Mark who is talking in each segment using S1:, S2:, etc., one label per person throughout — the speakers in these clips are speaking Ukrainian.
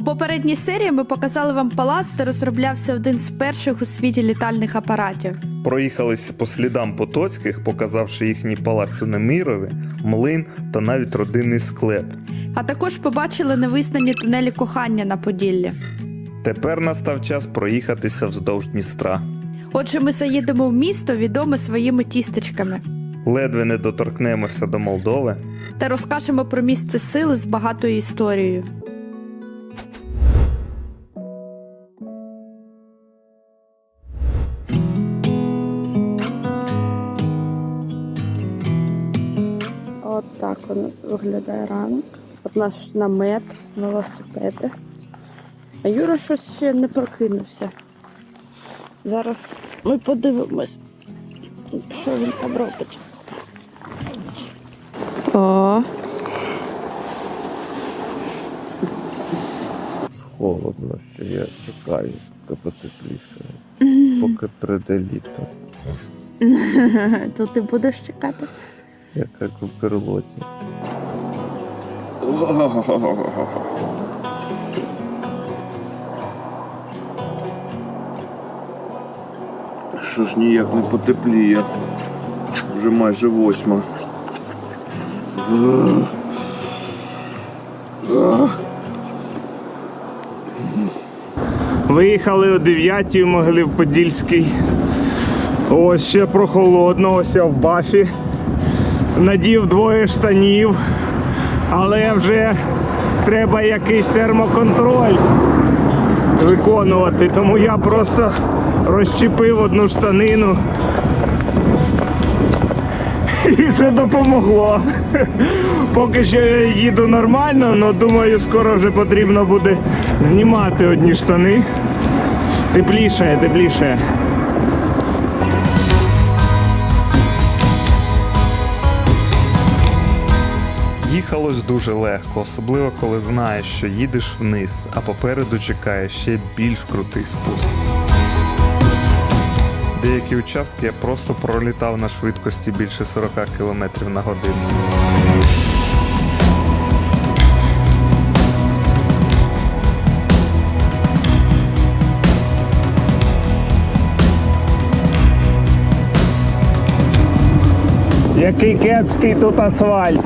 S1: У попередній серії ми показали вам палац, де розроблявся один з перших у світі літальних апаратів.
S2: проїхалися по слідам Потоцьких, показавши їхній палац у Немирові, млин та навіть родинний склеп.
S1: А також побачили невизнані тунелі кохання на Поділлі.
S2: Тепер настав час проїхатися вздовж Дністра.
S1: Отже, ми заїдемо в місто, відоме своїми тістечками,
S2: Ледве не доторкнемося до Молдови.
S1: та розкажемо про місце сили з багатою історією. У нас виглядає ранок. От наш намет, велосипеди. А Юра щось ще не прокинувся. Зараз ми подивимось, що він там робить. О,
S2: Холодно, що я чекаю, поки потепліше, поки прийде літо,
S1: то ти будеш чекати.
S2: Як як у перлоті.
S3: Що ж ніяк не потепліє. Вже майже восьма.
S4: Виїхали о 9 у Могилів-Подільський. Ось ще прохолодно, ось я в бафі. Надів двоє штанів, але вже треба якийсь термоконтроль виконувати, тому я просто розчепив одну штанину. І це допомогло. Поки що я їду нормально, але думаю, скоро вже потрібно буде знімати одні штани. Тепліше, тепліше.
S2: Їхалось дуже легко, особливо коли знаєш, що їдеш вниз, а попереду чекає ще більш крутий спуск. Деякі участки я просто пролітав на швидкості більше 40 км на годину.
S4: Який кепський тут асфальт.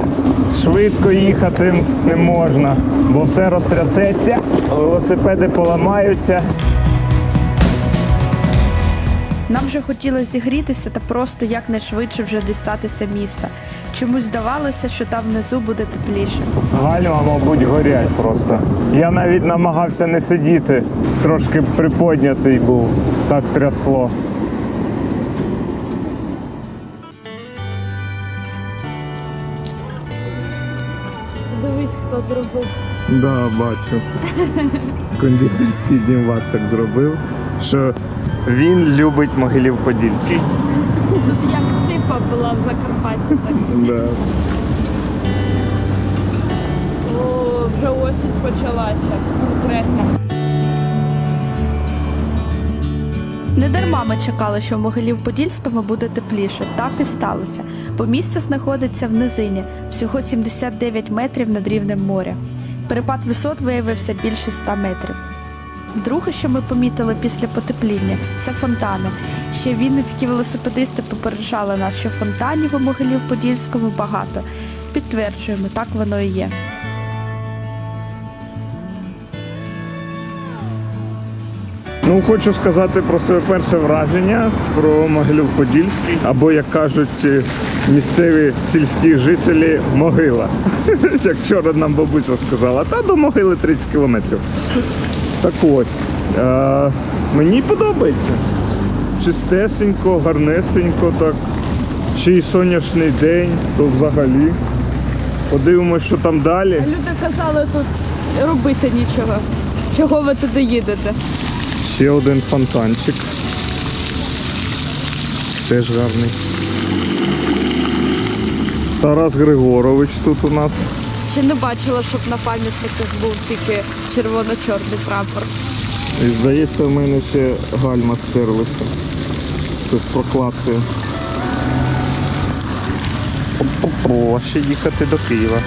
S4: Швидко їхати не можна, бо все розтрясеться, велосипеди поламаються.
S1: Нам вже хотілося зігрітися та просто якнайшвидше вже дістатися міста. Чомусь здавалося, що там внизу буде тепліше.
S4: Гальма, мабуть, горять просто. Я навіть намагався не сидіти, трошки приподнятий був, так трясло.
S1: Зробив.
S4: Да, бачу. Кондитерський дім Вацак зробив, що він любить Могилів-Подільський.
S1: Тут як ципа була в Закарпатті. Так.
S4: Да.
S1: О, вже осінь почалася конкретно. Не дарма ми чекали, що в Могилів-Подільському буде тепліше. Так і сталося, бо місце знаходиться в низині, всього 79 метрів над рівнем моря. Перепад висот виявився більше 100 метрів. Друге, що ми помітили після потепління, це фонтани. Ще вінницькі велосипедисти попереджали нас, що фонтанів у Могилів-Подільському багато. Підтверджуємо, так воно і є.
S4: Ну, хочу сказати про своє перше враження про Могилів-Подільський, або, як кажуть е, місцеві сільські жителі, могила. Як вчора нам бабуся сказала, та до могили 30 кілометрів. Так ось, е, мені подобається. Чистесенько, гарнесенько, так. Ще й сонячний день, то взагалі. Подивимось, що там далі.
S1: Люди казали тут робити нічого. Чого ви туди їдете?
S4: Ще один фонтанчик. теж гарний. Тарас Григорович тут у нас.
S5: Ще не бачила, щоб на пам'ятниках був тільки червоно-чорний прапор.
S4: І здається, в мене ще гальма стерлися. Тут проклацує.
S2: О, ще їхати до Києва.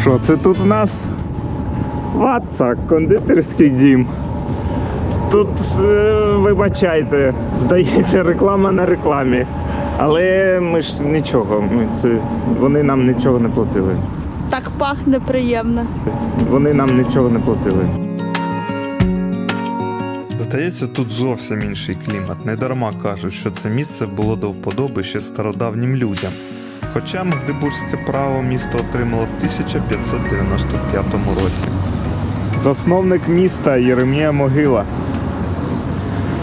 S4: Що це тут у нас? Ватса, кондитерський дім. Тут, е, вибачайте, здається, реклама на рекламі. Але ми ж нічого, ми це, вони нам нічого не платили.
S5: Так пахне приємно.
S4: Вони нам нічого не платили.
S2: Здається, тут зовсім інший клімат. Недарма кажуть, що це місце було до вподоби ще стародавнім людям. Хоча Магдебурзьке право місто отримало в 1595 році.
S4: Засновник міста Єремія Могила.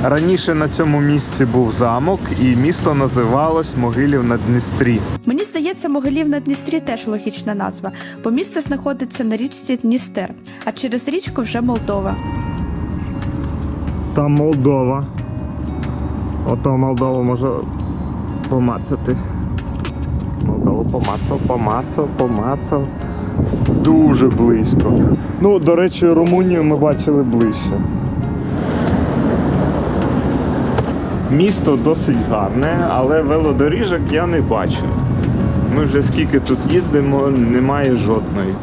S4: Раніше на цьому місці був замок, і місто називалось Могилів на Дністрі.
S5: Мені здається, Могилів на Дністрі теж логічна назва, бо місце знаходиться на річці Дністер, а через річку вже Молдова.
S4: Там Молдова. Ото Молдову можу помацати. Молдову помацав, помацав, помацав. Дуже близько. Ну, до речі, Румунію ми бачили ближче. Місто досить гарне, але велодоріжок я не бачу. Ми вже скільки тут їздимо, немає жодної.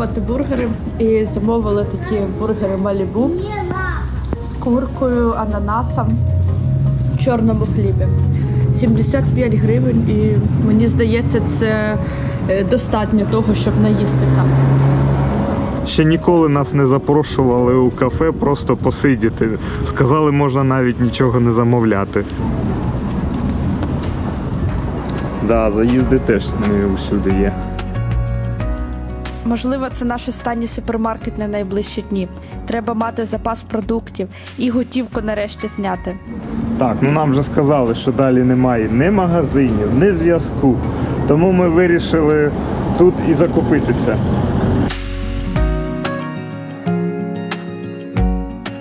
S5: Спробувати бургери і замовили такі бургери Малібу з куркою, ананасом в чорному хлібі. 75 гривень, і мені здається, це е, достатньо того, щоб наїстися.
S4: Ще ніколи нас не запрошували у кафе просто посидіти. Сказали, можна навіть нічого не замовляти. Да, заїзди теж не усюди є.
S5: Можливо, це наш останній супермаркет на найближчі дні. Треба мати запас продуктів і готівку нарешті зняти.
S4: Так, ну нам вже сказали, що далі немає ні магазинів, ні зв'язку. Тому ми вирішили тут і закупитися.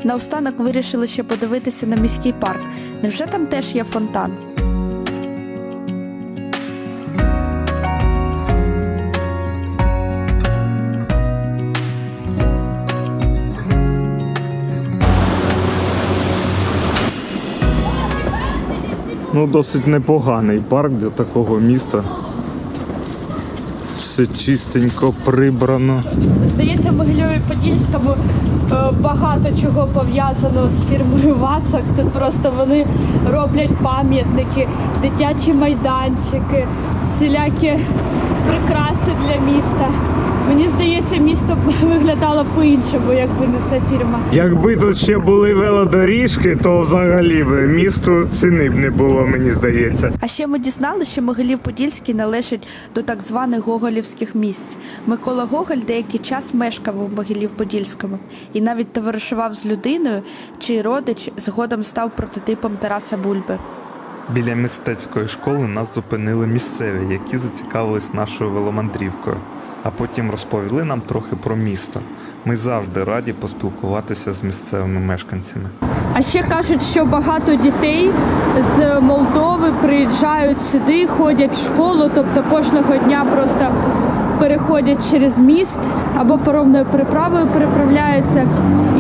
S5: Наостанок вирішили ще подивитися на міський парк. Невже там теж є фонтан?
S4: Ну, досить непоганий парк для такого міста. Все чистенько прибрано.
S5: Здається, в Могилєві-Подільському е, багато чого пов'язано з фірмою Вацак. Тут просто вони роблять пам'ятники, дитячі майданчики, всілякі прикраси для міста. Мені здається, місто виглядало по-іншому, якби не ця фірма.
S4: Якби тут ще були велодоріжки, то взагалі би місту ціни б не було, мені здається.
S5: А ще ми дізналися, що Могилів-Подільський належить до так званих гоголівських місць. Микола Гоголь деякий час мешкав у Могилів-Подільському і навіть товаришував з людиною, чий родич згодом став прототипом Тараса Бульби.
S2: Біля мистецької школи нас зупинили місцеві, які зацікавились нашою веломандрівкою, а потім розповіли нам трохи про місто. Ми завжди раді поспілкуватися з місцевими мешканцями.
S5: А ще кажуть, що багато дітей з Молдови приїжджають сюди, ходять в школу, тобто кожного дня просто переходять через міст або паромною переправою переправляються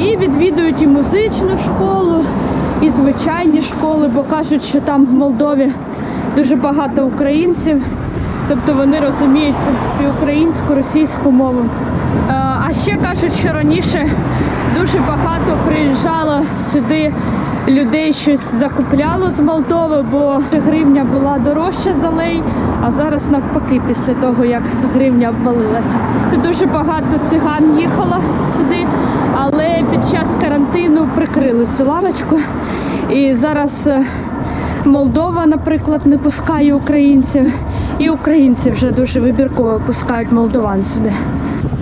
S5: і відвідують і музичну школу, і звичайні школи, бо кажуть, що там в Молдові дуже багато українців. Тобто вони розуміють в принципі українську, російську мову. Е, А ще кажуть, що раніше дуже багато приїжджало сюди людей, щось закупляло з Молдови, бо гривня була дорожча за лей, а зараз навпаки, після того як гривня обвалилася. Дуже багато циган їхало сюди, але під час карантину прикрили цю лавочку. І зараз е, Молдова, наприклад, не пускає українців, і українці вже дуже вибірково пускають молдован сюди.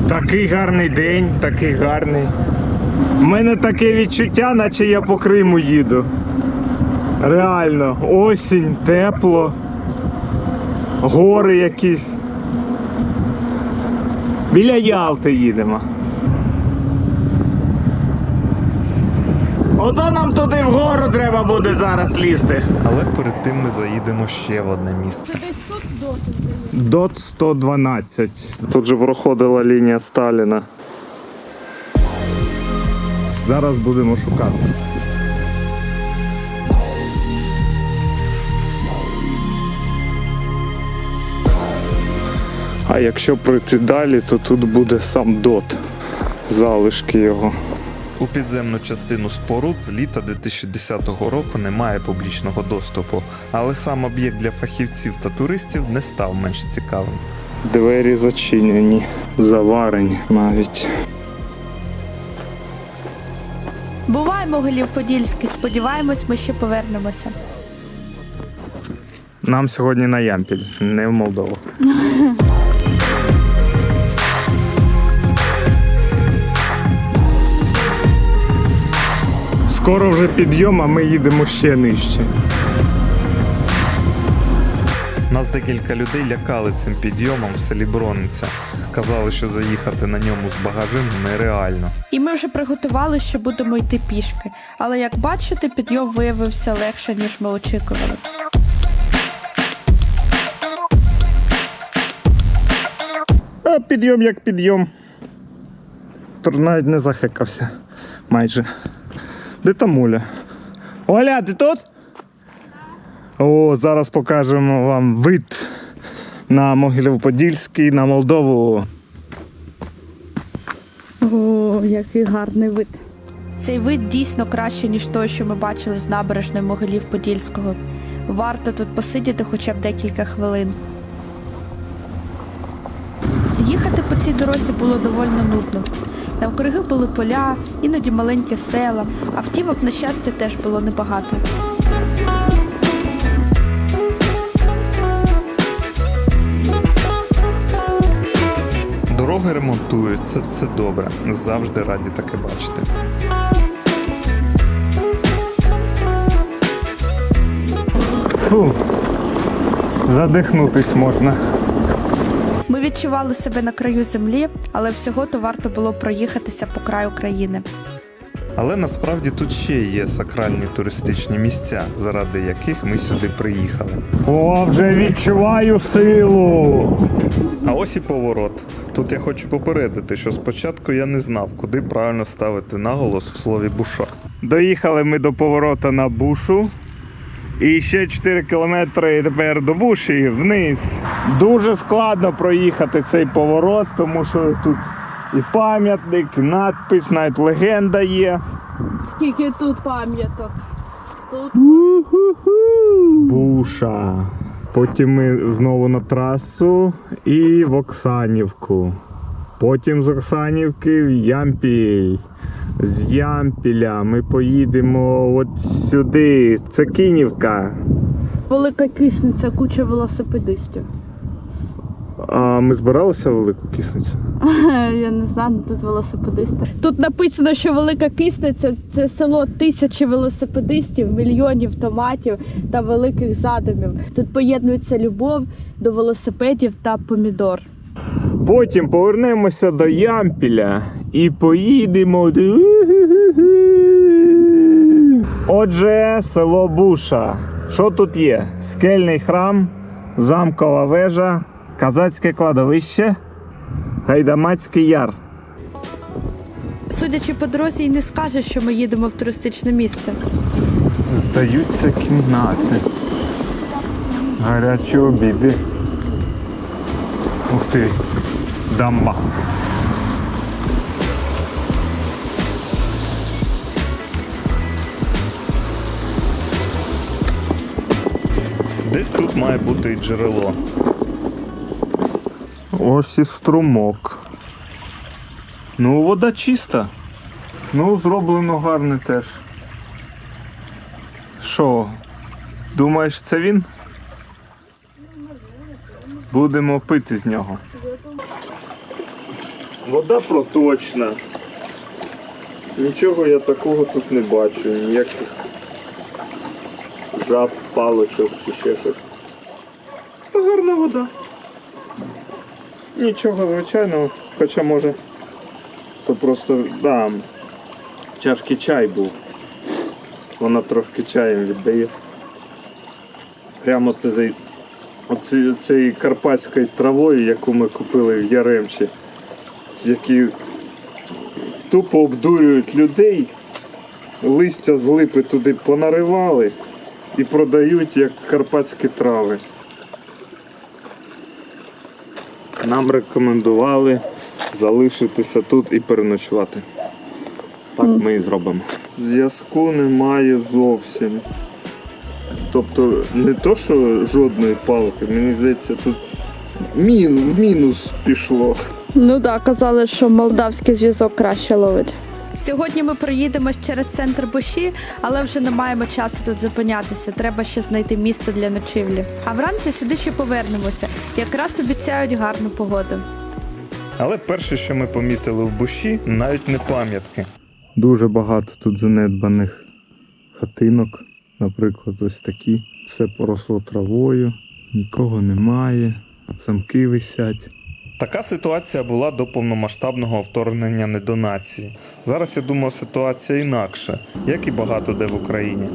S4: Такий гарний день, такий гарний. У мене таке відчуття, наче я по Криму їду. Реально, осінь, тепло, гори якісь. Біля Ялти їдемо. Ото нам туди вгору треба буде зараз лізти.
S2: Але перед тим ми заїдемо ще в одне місце.
S4: Дот 112. Тут же проходила лінія Сталіна. Зараз будемо шукати. А якщо пройти далі, то тут буде сам дот. Залишки його.
S2: У підземну частину споруд з літа 2010 року немає публічного доступу, але сам об'єкт для фахівців та туристів не став менш цікавим.
S4: Двері зачинені, заварені навіть.
S1: Бувай, Могилів Подільський, сподіваємось, ми ще повернемося.
S4: Нам сьогодні на Ямпіль, не в Молдову. Скоро вже підйом, а ми їдемо ще нижче.
S2: Нас декілька людей лякали цим підйомом в селі Брониця. Казали, що заїхати на ньому з багажем нереально.
S1: І ми вже приготували, що будемо йти пішки. Але як бачите, підйом виявився легше, ніж ми очікували.
S4: А підйом як підйом. Тор навіть не захекався. Майже. Де там Оля? Оля, ти тут? О, зараз покажемо вам вид на Могилів-Подільський, на Молдову.
S1: О, який гарний вид. Цей вид дійсно краще, ніж той, що ми бачили з набережної Могилів Подільського. Варто тут посидіти хоча б декілька хвилин. Їхати по цій дорозі було доволі нудно. Навкруги були поля, іноді маленькі села, автівок, на щастя, теж було небагато.
S2: Дороги ремонтуються, це добре. Завжди раді таке бачити.
S4: Фу. Задихнутись можна.
S1: Ми відчували себе на краю землі, але всього то варто було проїхатися по краю країни.
S2: Але насправді тут ще є сакральні туристичні місця, заради яких ми сюди приїхали.
S4: О, вже відчуваю силу.
S2: А ось і поворот. Тут я хочу попередити, що спочатку я не знав, куди правильно ставити наголос в слові буша.
S4: Доїхали ми до поворота на бушу. І ще 4 кілометри тепер до буші вниз. Дуже складно проїхати цей поворот, тому що тут і пам'ятник, і надпис, навіть легенда є.
S5: Скільки тут пам'яток. Тут
S4: Буша. Потім ми знову на трасу і в Оксанівку. Потім з Оксанівки в Ямпіль. З Ямпіля ми поїдемо от сюди. Це Кинівка.
S5: велика кисниця, куча велосипедистів.
S4: А ми збиралися в велику кисницю?
S5: Я не знаю, ну тут велосипедисти. Тут написано, що велика кисниця це село тисячі велосипедистів, мільйонів томатів та великих задумів. Тут поєднується любов до велосипедів та помідор.
S4: Потім повернемося до Ямпіля і поїдемо. Отже, село Буша. Що тут є? Скельний храм, замкова вежа, казацьке кладовище, Гайдамацький яр.
S1: Судячи по дорозі, і не скажеш, що ми їдемо в туристичне місце.
S4: Здаються кімнати. Гарячі обіди. Ух ти, дамба.
S2: Десь тут має бути джерело.
S4: Ось і струмок. Ну, вода чиста. Ну, зроблено гарне теж. Що? Думаєш, це він? Будемо пити з нього. Вода проточна. Нічого я такого тут не бачу, ніяких жаб, палочок чи ще щось. Та гарна вода. Нічого звичайного, хоча може. То просто да, чашки чай був. Вона трошки чаєм віддає. Прямо це за оці, цією карпатською травою, яку ми купили в Яремчі, які тупо обдурюють людей, листя з липи туди понаривали і продають як карпатські трави. Нам рекомендували залишитися тут і переночувати. Так ми і зробимо. Зв'язку немає зовсім. Тобто не то, що жодної палки, мені здається, тут мін, в мінус пішло.
S5: Ну так, казали, що молдавський зв'язок краще ловить.
S1: Сьогодні ми проїдемось через центр Буші, але вже не маємо часу тут зупинятися. Треба ще знайти місце для ночівлі. А вранці сюди ще повернемося. Якраз обіцяють гарну погоду.
S2: Але перше, що ми помітили в буші, навіть не пам'ятки.
S4: Дуже багато тут занедбаних хатинок. Наприклад, ось такі. Все поросло травою, нікого немає, замки висять.
S2: Така ситуація була до повномасштабного вторгнення недонації. Зараз я думаю, ситуація інакша, як і багато де в Україні.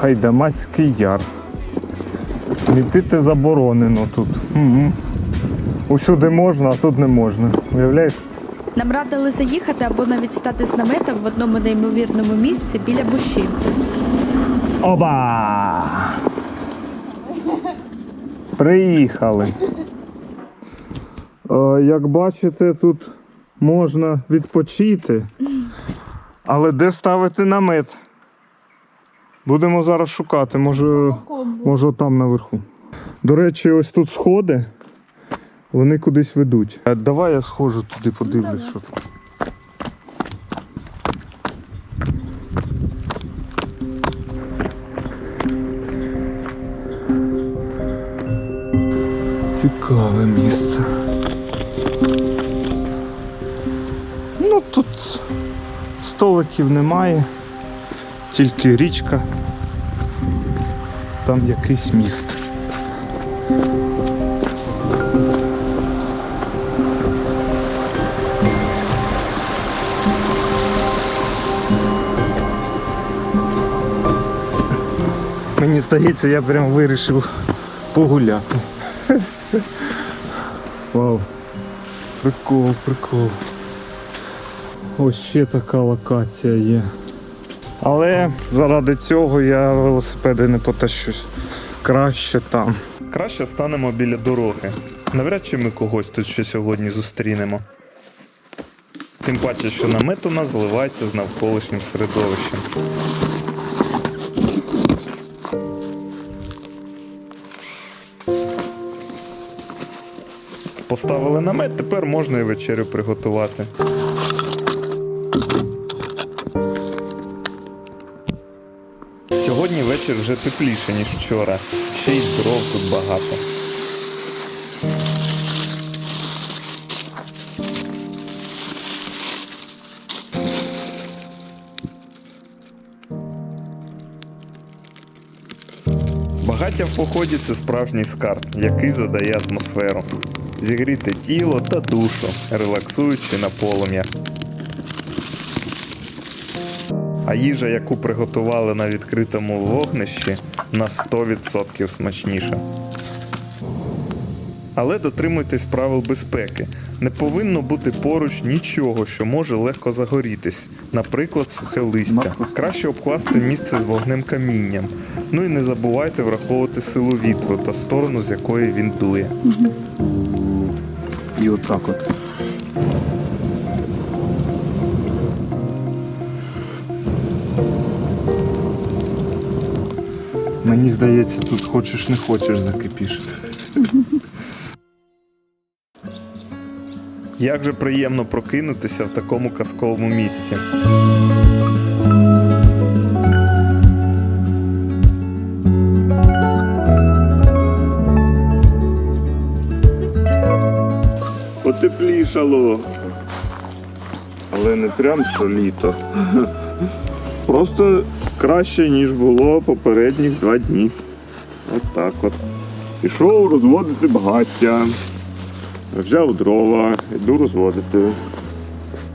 S4: Хайдамацький яр. Мітити заборонено тут. Угу. Усюди можна, а тут не можна. Уявляєш?
S1: Нам радили заїхати або навіть стати з наметом в одному неймовірному місці біля Буші.
S4: Оба! Приїхали. Е, Як бачите, тут можна відпочити. Але де ставити намет? Будемо зараз шукати, може, може там наверху. До речі, ось тут сходи. Вони кудись ведуть. Давай я схожу туди, подивлюсь, що тут. Цікаве місце. Ну тут столиків немає, тільки річка. Там якийсь міст. Мені здається, я прям вирішив погуляти. Прикол, прикол. Ось ще така локація є. Але заради цього я велосипеди не потащусь. Краще там.
S2: Краще станемо біля дороги. Навряд чи ми когось тут ще сьогодні зустрінемо. Тим паче, що намет у нас зливається з навколишнім середовищем. Поставили намет, тепер можна і вечерю приготувати. Сьогодні вечір вже тепліше, ніж вчора. Ще й дров тут багато. Багаття в поході це справжній скарб, який задає атмосферу. Зігріти тіло та душу, релаксуючи на полум'я. А їжа, яку приготували на відкритому вогнищі, на 100% смачніша. Але дотримуйтесь правил безпеки. Не повинно бути поруч нічого, що може легко загорітись, наприклад, сухе листя. Краще обкласти місце з вогнем камінням. Ну і не забувайте враховувати силу вітру та сторону, з якої він дує.
S4: І отак от. Мені здається, тут хочеш не хочеш закипіш.
S2: Як же приємно прокинутися в такому казковому місці.
S4: потеплішало. Але не прям що літо. Просто краще, ніж було попередніх два дні. От так от. Пішов розводити багаття. Взяв дрова, йду розводити.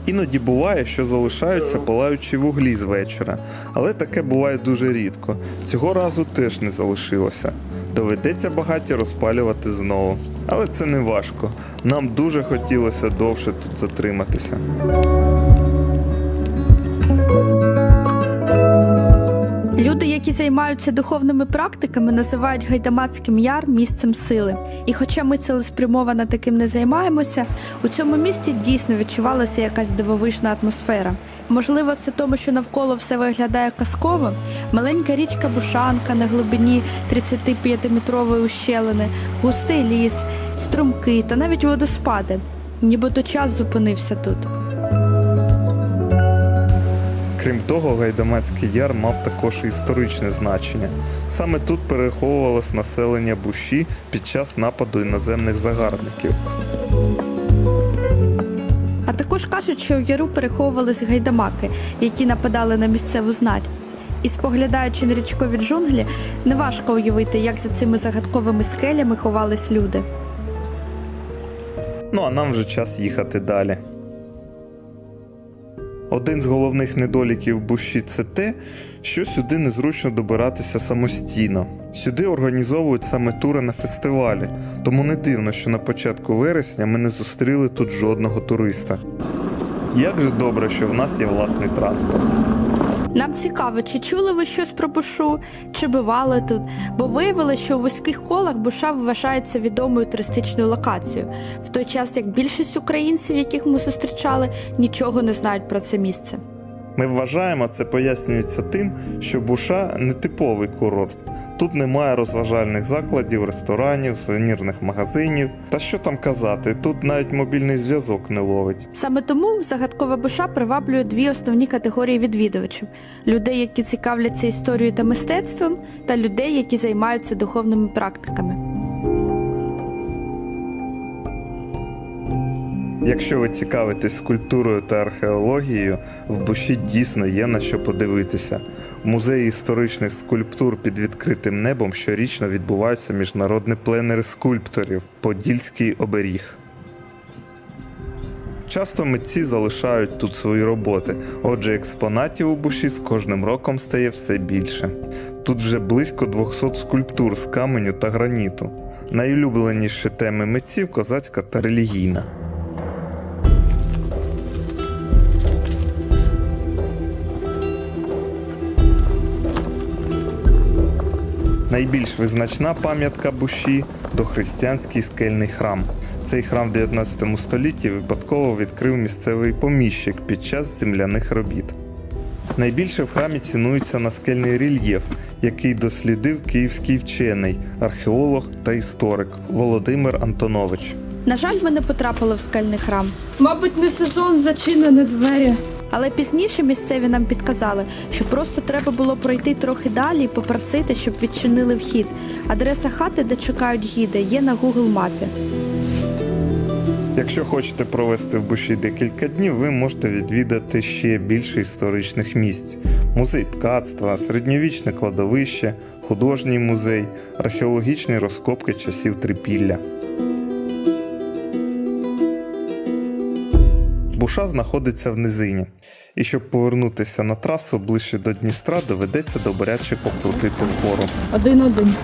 S2: Іноді буває, що залишаються палаючі вуглі з вечора, але таке буває дуже рідко. Цього разу теж не залишилося. Доведеться багаті розпалювати знову. Але це не важко. Нам дуже хотілося довше тут затриматися.
S1: Люди, які займаються духовними практиками, називають Гайдамацьким яр місцем сили. І хоча ми цілеспрямовано таким не займаємося, у цьому місті дійсно відчувалася якась дивовижна атмосфера. Можливо, це тому, що навколо все виглядає казково. Маленька річка Бушанка на глибині 35-метрової ущелини, густий ліс, струмки та навіть водоспади. Нібито час зупинився тут.
S2: Крім того, Гайдамацький яр мав також історичне значення. Саме тут переховувалось населення Буші під час нападу іноземних загарбників.
S1: А також кажуть, що в яру переховувались гайдамаки, які нападали на місцеву знать. І споглядаючи на річкові джунглі, неважко уявити, як за цими загадковими скелями ховались люди.
S2: Ну а нам вже час їхати далі. Один з головних недоліків Буші це те, що сюди незручно добиратися самостійно. Сюди організовують саме тури на фестивалі, тому не дивно, що на початку вересня ми не зустріли тут жодного туриста. Як же добре, що в нас є власний транспорт.
S1: Нам цікаво, чи чули ви щось про Бушу, чи бували тут, бо виявилося, що у вузьких колах Буша вважається відомою туристичною локацією, в той час як більшість українців, яких ми зустрічали, нічого не знають про це місце.
S2: Ми вважаємо, це пояснюється тим, що Буша не типовий курорт. Тут немає розважальних закладів, ресторанів, сувенірних магазинів. Та що там казати, тут навіть мобільний зв'язок не ловить.
S1: Саме тому загадкова Буша приваблює дві основні категорії відвідувачів: людей, які цікавляться історією та мистецтвом, та людей, які займаються духовними практиками.
S2: Якщо ви цікавитесь скульптурою та археологією, в Буші дійсно є на що подивитися. Музеї історичних скульптур під відкритим небом щорічно відбуваються міжнародні пленери скульпторів Подільський оберіг. Часто митці залишають тут свої роботи, отже, експонатів у буші з кожним роком стає все більше. Тут вже близько 200 скульптур з каменю та граніту. Найулюбленіші теми митців козацька та релігійна. Найбільш визначна пам'ятка Буші дохристиянський скельний храм. Цей храм в 19 столітті випадково відкрив місцевий поміщик під час земляних робіт. Найбільше в храмі цінується наскельний рельєф, який дослідив київський вчений, археолог та історик Володимир Антонович.
S1: На жаль, ми не потрапили в скельний храм.
S5: Мабуть, не сезон зачинені двері.
S1: Але пізніше місцеві нам підказали, що просто треба було пройти трохи далі і попросити, щоб відчинили вхід. Адреса хати, де чекають гіди, є на Google мапі.
S2: Якщо хочете провести в Буші декілька днів, ви можете відвідати ще більше історичних місць: музей ткацтва, середньовічне кладовище, художній музей, археологічні розкопки часів трипілля. Буша знаходиться в низині, і щоб повернутися на трасу ближче до Дністра, доведеться добряче покрутити вгору.
S5: Один-один.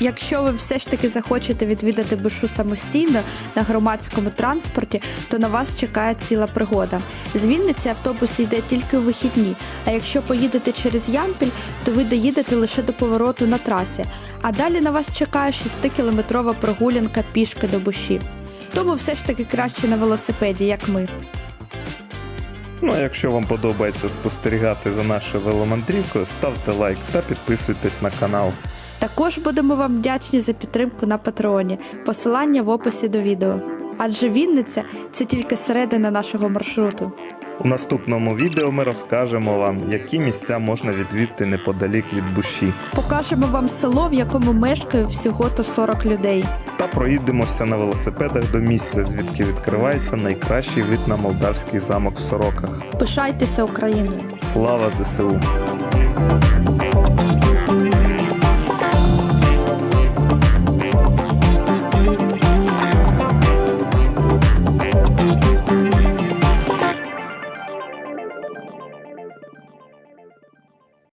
S1: Якщо ви все ж таки захочете відвідати Бушу самостійно на громадському транспорті, то на вас чекає ціла пригода. З Вінниці автобус йде тільки у вихідні. А якщо поїдете через Ямпіль, то ви доїдете лише до повороту на трасі. А далі на вас чекає 6-кілометрова прогулянка пішки до Буші. Тому все ж таки краще на велосипеді, як ми.
S2: Ну а якщо вам подобається спостерігати за нашою веломандрівкою, ставте лайк та підписуйтесь на канал.
S1: Також будемо вам вдячні за підтримку на Патреоні. Посилання в описі до відео. Адже Вінниця це тільки середина нашого маршруту.
S2: У наступному відео ми розкажемо вам, які місця можна відвідати неподалік від Буші,
S1: Покажемо вам село, в якому мешкає всього то 40 людей.
S2: та проїдемося на велосипедах до місця, звідки відкривається найкращий вид на молдавський замок в Сороках.
S1: Пишайтеся Україною.
S2: Слава ЗСУ!